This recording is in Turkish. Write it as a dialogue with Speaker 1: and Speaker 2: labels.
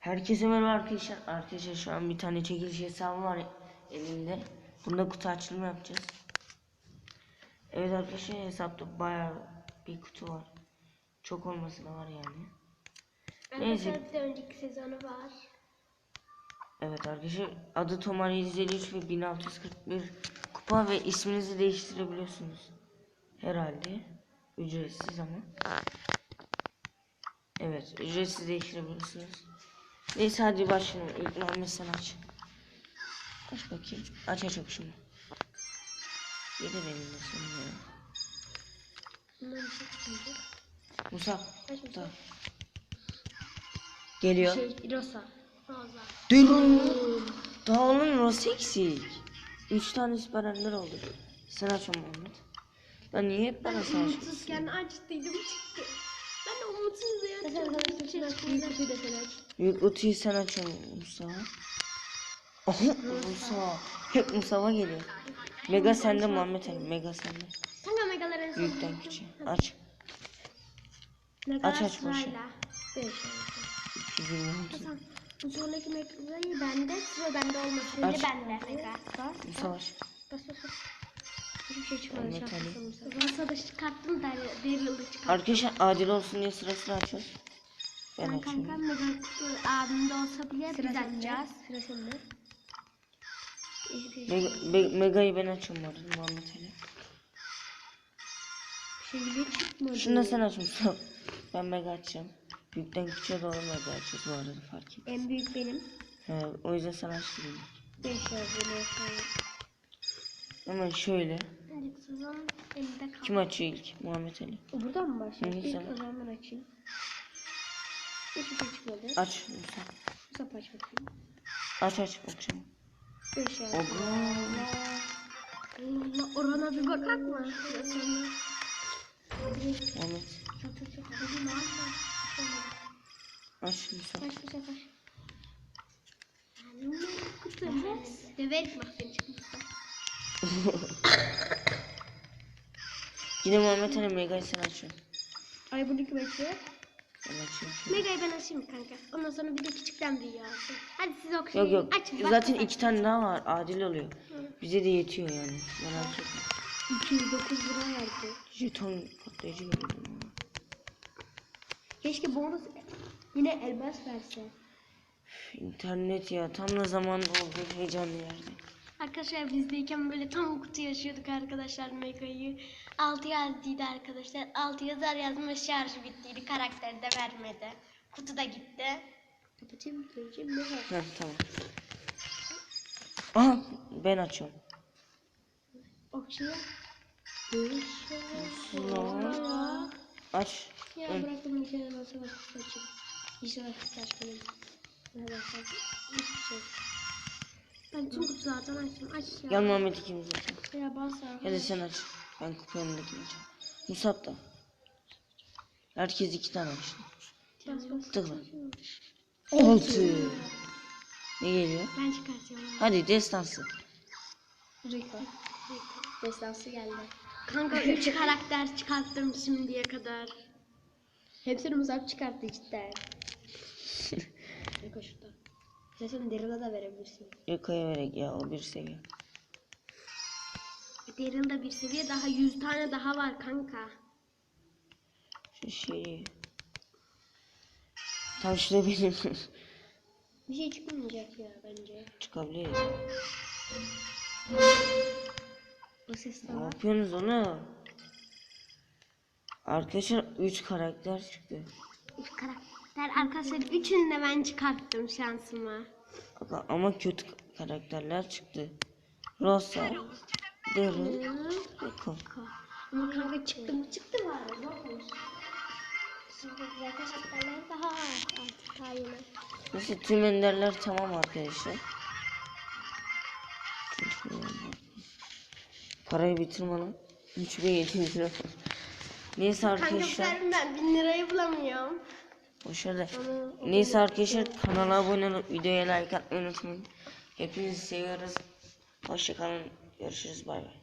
Speaker 1: Herkese merhaba arkadaşlar. Arkadaşlar şu an bir tane çekiliş hesabı var elimde. Bunda kutu açılımı yapacağız. Evet arkadaşlar hesapta bayağı bir kutu var. Çok olması da var yani. Neyse.
Speaker 2: Önceki sezonu var.
Speaker 1: Evet arkadaşlar adı Tomar 753 ve 1641 kupa ve isminizi değiştirebiliyorsunuz. Herhalde ücretsiz ama. Evet ücretsiz değiştirebiliyorsunuz. Neyse hadi başlayalım. İlk Muhammed aç. Aç bakayım. Aç aç aç şunu. Yedi benim de ya.
Speaker 2: Bir şey çıkmayacak.
Speaker 1: Musa.
Speaker 2: Musa.
Speaker 1: Geliyor.
Speaker 2: Şey, Rosa. Rosa.
Speaker 1: Dur. Daha onun Rose eksik. Üç tane süper ender oldu. Sen aç onu Muhammed. Ben niye hep bana açıyorsun?
Speaker 2: Umutsuzken açtıydım çıktı. Ben diye açtım. Bir şey. Büyük kutuyu da sen aç.
Speaker 1: Büyük kutuyu sen aç onu Musa. Aha Musa. Hep Musa'ma geliyor. Mega sende Muhammed Ali. Mega sende.
Speaker 2: Kanka megalar en son.
Speaker 1: Büyükten küçüğe. Aç. Aç, aç,
Speaker 2: sırayla. Beş.
Speaker 1: 226.
Speaker 2: Tamam. Bu sonraki megayı bende. Sıra bende olmasın
Speaker 1: Aç.
Speaker 2: bende. Mega.
Speaker 1: Musa aç.
Speaker 2: Bas bas bas. Şey çıkmadı. Çıkarttım da Daryl'ı çıkarttım.
Speaker 1: Arkadaşlar adil olsun diye sıra sıra açıyoruz. Ben
Speaker 2: Ben
Speaker 1: açıyorum.
Speaker 2: mega kutu abimde olsa bile biz açacağız. Sıra sende.
Speaker 1: Mega, Be- Mega'yı ben açıyorum bu arada Muhammed Ali.
Speaker 2: Şey bile çıkmadı.
Speaker 1: Şunu da sen aç. Ben Mega açacağım. Büyükten küçüğe doğru Mega açıyoruz bu arada fark et.
Speaker 2: En büyük benim.
Speaker 1: He, o yüzden sana açtım.
Speaker 2: 5 yazılı
Speaker 1: Hemen şöyle.
Speaker 2: Önceki sezon elimde kaldı.
Speaker 1: Kim açıyor ilk? Muhammed Ali.
Speaker 2: O buradan mı başlıyor?
Speaker 1: Hı hı,
Speaker 2: İlk
Speaker 1: sen.
Speaker 2: o zaman ben açayım. Hiçbir şey çıkmadı.
Speaker 1: Aç Musa.
Speaker 2: Bu sefer aç bakayım.
Speaker 1: Aç aç bakacağım.
Speaker 2: 5 yazılı.
Speaker 1: Ogo.
Speaker 2: Allah orana bir bakak mı? Ya sonra.
Speaker 1: Muhammed.
Speaker 2: Çok çok çok. Hadi ne yapalım?
Speaker 1: Aç Musa.
Speaker 2: Kaç bu sefer? Kutu biraz. Döverim bak seni çıkmışsa.
Speaker 1: Yine Muhammed Ali Mega'yı sen açıyorsun.
Speaker 2: Ay bunu kim açıyor?
Speaker 1: Ben şöyle.
Speaker 2: Mega'yı ben açayım kanka. Ondan sonra bir de küçükten büyüğe alsın. Hadi siz okuyun.
Speaker 1: Yok yok.
Speaker 2: Açın. bak,
Speaker 1: Zaten
Speaker 2: bak.
Speaker 1: iki tane daha var. Adil oluyor. Bize de yetiyor yani. Merak etme.
Speaker 2: 209 lira verdi.
Speaker 1: Jeton patlayıcı gördüm.
Speaker 2: Keşke bonus yine elmas verse.
Speaker 1: İnternet ya tam da zaman oldu heyecanlı yerde.
Speaker 2: Arkadaşlar bizdeyken böyle tam kutu yaşıyorduk arkadaşlar Mega'yı. 6 yazdıydı arkadaşlar. 6 yazar yazma şarjı bittiydi. Karakteri de vermedi. Kutu da gitti. Kapatayım söyleyeceğim ne var?
Speaker 1: Heh tamam. Aha ben açıyorum.
Speaker 2: Okşuyor.
Speaker 1: Sıra. Aç.
Speaker 2: Ya
Speaker 1: Hı.
Speaker 2: bıraktım bir kere nasıl açayım. İnşallah saç benim. Ne baksak hiçbir şey. Ben tüm kutulardan açtım. Aç ya.
Speaker 1: Gel Muhammed ikimiz açalım.
Speaker 2: Ya bas ya.
Speaker 1: Ya da sen aç. Ben kupa önündekini açayım. Musab da. Herkes iki tane açtı. Tıkla. Altı. Ne geliyor?
Speaker 2: Ben çıkartıyorum.
Speaker 1: Hadi destansı.
Speaker 2: Rico. Destansı geldi. Kanka 3 karakter çıkarttım şimdiye kadar. Hepsini Musab çıkarttı cidden. Rico şurada. Sen Daryl'a da verebilirsin.
Speaker 1: Yukarıya verek ya o bir seviye.
Speaker 2: Daryl'da bir seviye daha 100 tane daha var kanka.
Speaker 1: Şu şeyi. Tam şurada benim.
Speaker 2: Bir şey çıkmayacak ya bence.
Speaker 1: Çıkabiliriz.
Speaker 2: O ses
Speaker 1: Ne
Speaker 2: var.
Speaker 1: yapıyorsunuz onu? Arkadaşlar 3 karakter çıktı.
Speaker 2: 3 karakter. Arkadaşlar üçünü de ben çıkarttım şansıma.
Speaker 1: Ama- Ama kötü karakterler çıktı. Rosa, Daryl, Rico.
Speaker 2: Ama kanka çıktı mı çıktı. Yok olmuş. Şimdi güzel karakterler daha var artık yeni.
Speaker 1: Neyse tüm enderler tamam arkadaşlar. Parayı bitirme lan. 3700 lira. Neyse
Speaker 2: Kanka
Speaker 1: arkadaşlar.
Speaker 2: sen ben 1000 lirayı bulamıyorum. Onu-
Speaker 1: Neyse arkadaşlar kanala abone olup videoya like atmayı unutmayın. Hepinizi seviyoruz. Hoşçakalın. Görüşürüz bay bay.